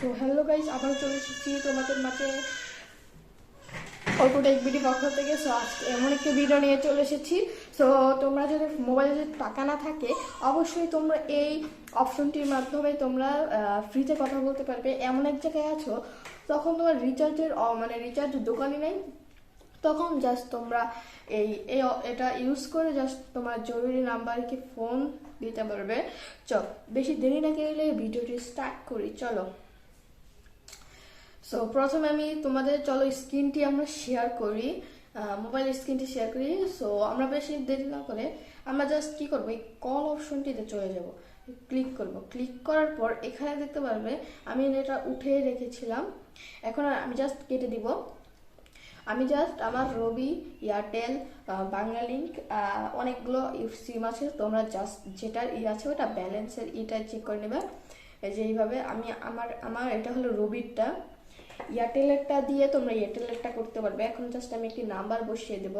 So hello guys আবার চলে এসেছি তোমাদের মাঝে অল্পটা এক ভিডিও পক্ষ থেকে। সো আজকে এমন একটি ভিডিও নিয়ে চলে এসেছি। সো তোমরা যদি মোবাইলে যদি টাকা না থাকে, অবশ্যই তোমরা এই অপশনটির মাধ্যমে তোমরা ফ্রিতে কথা বলতে পারবে। এমন এক জায়গায় আছো, তখন তোমার রিচার্জের মানে রিচার্জ দোকানই নেই। তখন জাস্ট তোমরা এই এই এটা ইউজ করে জাস্ট তোমার জরুরি নাম্বারকে ফোন দিতে পারবে। চল, বেশি দেরি না গেলে ভিডিওটি স্টার্ট করি। চলো। সো প্রথমে আমি তোমাদের, চলো স্ক্রিনটি আমরা শেয়ার করি মোবাইল স্ক্রিনটি শেয়ার করি। সো আমরা বেশি দেরি না করে আমরা জাস্ট কি করব, এই কল অপশনটিতে চলে যাব। ক্লিক করব। ক্লিক করার পর এখানে দেখতে পারবে, আমি এটা উঠে রেখেছিলাম। এখন আমি জাস্ট কেটে দিব। আমি জাস্ট আমার রবি এয়ারটেল বাংলালিঙ্ক অনেকগুলো সিম আছে। তোমরা জাস্ট যেটার ই আছে ওটা ব্যালেন্সের ইটা চেক করে নেবে। যে এইভাবে আমি আমার আমার এটা হলো রবিরটা এয়ারটেলেরটা দিয়ে তোমরা এয়ারটেলেরটা করতে পারবে। এখন জাস্ট আমি একটি নাম্বার বসিয়ে দেব।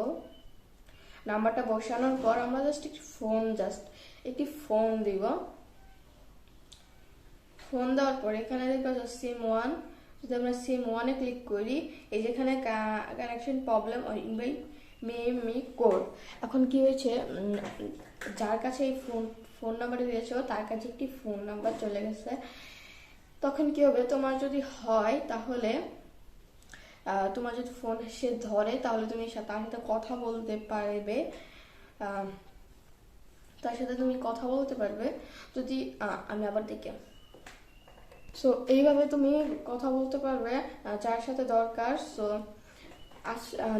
নাম্বারটা বসানোর পর আমরা জাস্ট একটি ফোন জাস্ট একটি ফোন দিব। ফোন দেওয়ার পর এখানে দেখবা সিম ওয়ান যদি আমরা সিম ওয়ানে ক্লিক করি, এই যেখানে কানেকশন প্রবলেম ইনভাইট মে মি কোড এখন কি হয়েছে? যার কাছে এই ফোন ফোন নাম্বারটা দিয়েছ, তার কাছে একটি ফোন নাম্বার চলে গেছে। তখন কি হবে? তোমার যদি হয় তাহলে তোমার যদি ফোন সে ধরে তাহলে তুমি তার সাথে কথা বলতে পারবে। তার সাথে তুমি কথা বলতে পারবে। যদি আমি আবার দেখি। সো এইভাবে তুমি কথা বলতে পারবে যার সাথে দরকার। সো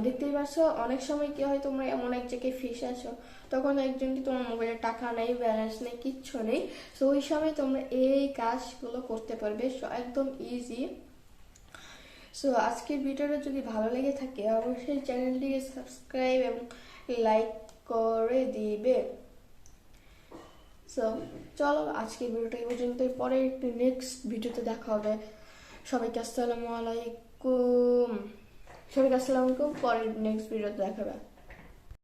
দেখতেই পাচ্ছ অনেক সময় কি হয়, তোমরা এমন এক জায়গায় ফেসে আছো তখন একজনটি তোমার মোবাইলে টাকা নেই ব্যালেন্স নেই, কিচ্ছু নেই সো ওই সময় তোমরা এই কাজগুলো করতে পারবে একদম ইজি সো আজকের ভিডিওটা যদি ভালো লেগে থাকে, অবশ্যই চ্যানেলটিকে সাবস্ক্রাইব এবং লাইক করে দিবে। সো চলো, আজকের ভিডিওটা এই পর্যন্তই পরে একটু নেক্সট ভিডিওতে দেখা হবে। সবাইকে আসসালামু আলাইকুম। সবাইকে আসসালামু আলাইকুম পরের নেক্সট ভিডিওতে দেখা হবে।